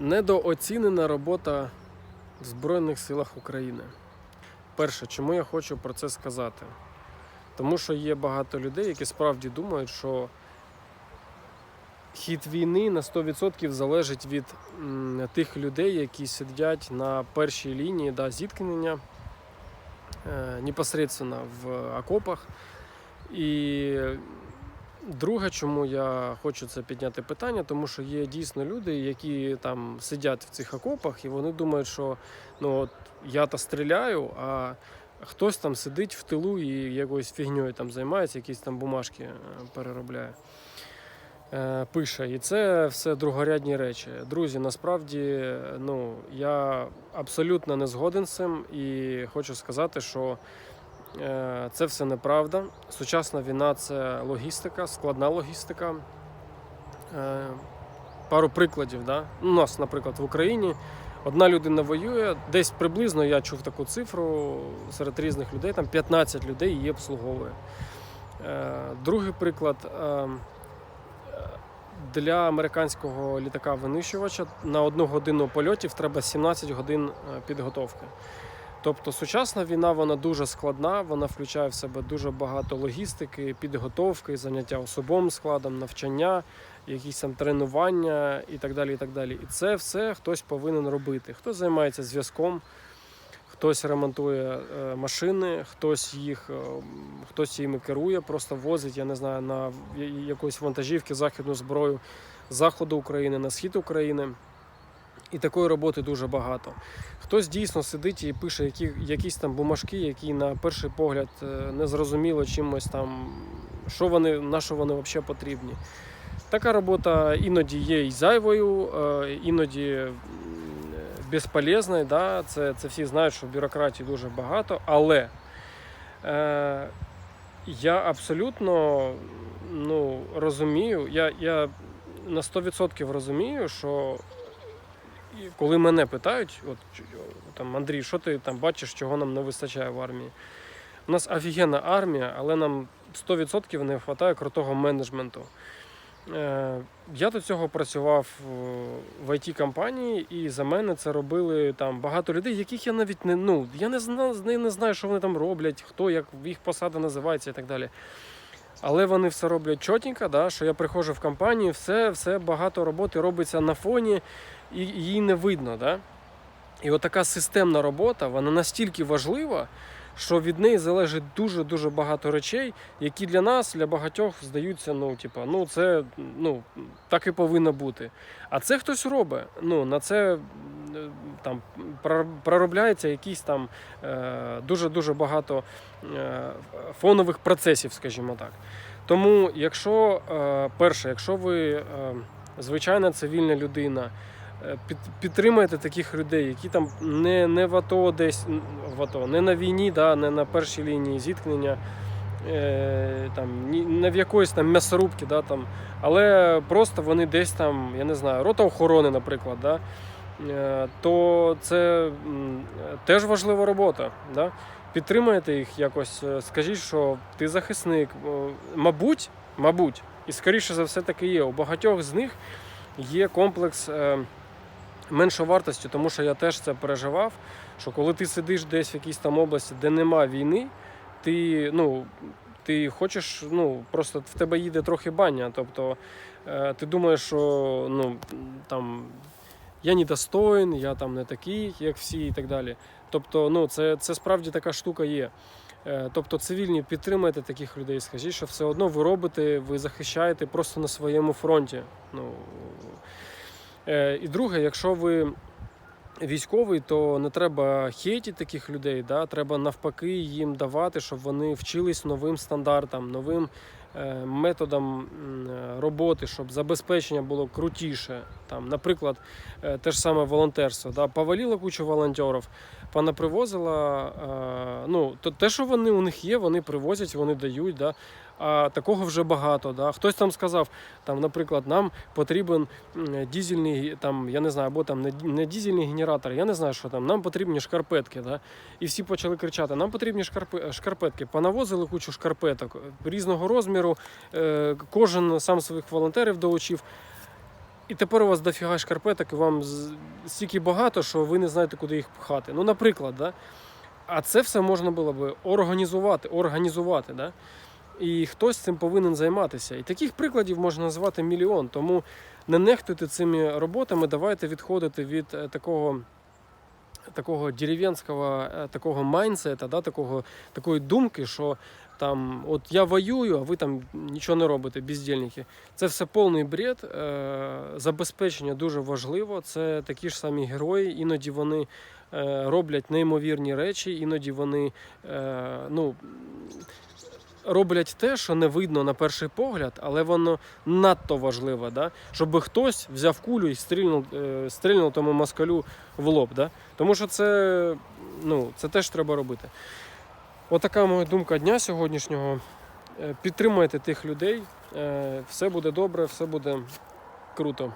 Недооцінена робота в Збройних силах України. Перше, чому я хочу про це сказати? Тому що є багато людей, які справді думають, що хід війни на 100% залежить від тих людей, які сидять на першій лінії да, зіткнення е, непосередньо в окопах. І друге, чому я хочу це підняти питання, тому що є дійсно люди, які там сидять в цих окопах, і вони думають, що ну от я то стріляю, а хтось там сидить в тилу і якоюсь фігньою там займається, якісь там бумажки е, переробляє. е, Пише, і це все другорядні речі. Друзі, насправді, ну я абсолютно не згоден з цим і хочу сказати, що Це все неправда. Сучасна війна це логістика, складна логістика. Е, Пару прикладів. Да? У нас, наприклад, в Україні одна людина воює, десь приблизно я чув таку цифру серед різних людей, там 15 людей її обслуговує. Е, Другий приклад. е, Для американського літака-винищувача на одну годину польотів треба 17 годин е, підготовки. Тобто сучасна війна вона дуже складна, вона включає в себе дуже багато логістики, підготовки, заняття особовим складом, навчання, якісь там тренування і так далі. І так далі. І це все хтось повинен робити. Хтось займається зв'язком, хтось ремонтує е, машини, хтось їх, е, хтось їми керує, просто возить, я не знаю, на якоїсь вантажівки західну зброю заходу України на схід України. І такої роботи дуже багато. Хтось дійсно сидить і пише які, якісь там бумажки, які на перший погляд е, не зрозуміло чимось там, що вони, на що вони взагалі потрібні. Така робота іноді є і зайвою, е, іноді безполезною. Да? Це, це всі знають, що бюрократії дуже багато, але е, я абсолютно ну, розумію, я, я на 100% розумію, що і коли мене питають, от там Андрій, що ти там бачиш, чого нам не вистачає в армії? У нас офігенна армія, але нам 100% не вистачає крутого менеджменту. Е, Я до цього працював в it компанії і за мене це робили там багато людей, яких я навіть не ну я не знав, не знаю, що вони там роблять, хто як їх посада називається і так далі. Але вони все роблять чотенько, да, що я приходжу в компанію, все, все багато роботи робиться на фоні, і її не видно. Да? І от така системна робота, вона настільки важлива, що від неї залежить дуже-дуже багато речей, які для нас, для багатьох здаються, ну, типа, ну це ну, так і повинно бути. А це хтось робить. Ну, на це там проробляється якісь там е, дуже-дуже багато е, фонових процесів, скажімо так. Тому, якщо е, перше, якщо ви звичайна цивільна людина, підтримуєте таких людей, які там не, не в АТО десь в АТО, не на війні, да, не на першій лінії зіткнення, там, не в якоїсь там м'ясорубці, да, там, але просто вони десь там, я не знаю, рота охорони, наприклад, да, то це теж важлива робота. Да? Підтримайте їх якось, е, скажіть, що ти захисник. Мабуть, мабуть, і скоріше за все таки є. У багатьох з них є комплекс е, меншовартості, тому що я теж це переживав. Що коли ти сидиш десь в якійсь там області, де нема війни, ти, ну, ти хочеш, ну, просто в тебе їде трохи баня. Тобто е, ти думаєш, що ну, там, я недостоин, я там не такий, як всі, і так далі. Тобто, ну, це, це справді така штука є. Е, Тобто цивільні підтримайте таких людей, скажіть, що все одно ви робите, ви захищаєте просто на своєму фронті. Ну, е, і друге, якщо ви військовий, то не треба хейтити таких людей, да? треба навпаки їм давати, щоб вони вчились новим стандартам, новим методам е, роботи, щоб забезпечення було крутіше. Там, наприклад, е, те ж саме волонтерство. Да? Поваліло кучу волонтерів, пана привозила. Е, ну, те, що вони у них є, вони привозять, вони дають. Да? А такого вже багато. Да? Хтось там сказав, там, наприклад, нам потрібен дізельний, там, я не знаю, або там не дізельний генератор, я не знаю, що там, нам потрібні шкарпетки. Да? І всі почали кричати: нам потрібні шкарпетки. Понавозили кучу шкарпеток різного розміру. Е, Кожен сам своїх волонтерів долучив. І тепер у вас дофіга шкарпеток, і вам стільки багато, що ви не знаєте, куди їх пхати. Ну, наприклад, да? а це все можна було би організувати, організувати. Да? І хтось цим повинен займатися. І таких прикладів можна назвати мільйон. Тому не нехтуйте цими роботами, давайте відходити від е, такого. Такого дерев'янського е, такого майнсета, да, такого, такої думки, що там от я воюю, а ви там нічого не робите, бездільники. Це все повний бред. Е, Забезпечення дуже важливо. Це такі ж самі герої. Іноді вони е, роблять неймовірні речі, іноді вони ну, роблять те, що не видно на перший погляд, але воно надто важливе, да? щоб хтось взяв кулю і стрільнув, е, стрільнув тому москалю в лоб. Да? Тому що це, ну, це теж треба робити. Отака моя думка дня сьогоднішнього. Е, Підтримайте тих людей, е, все буде добре, все буде круто.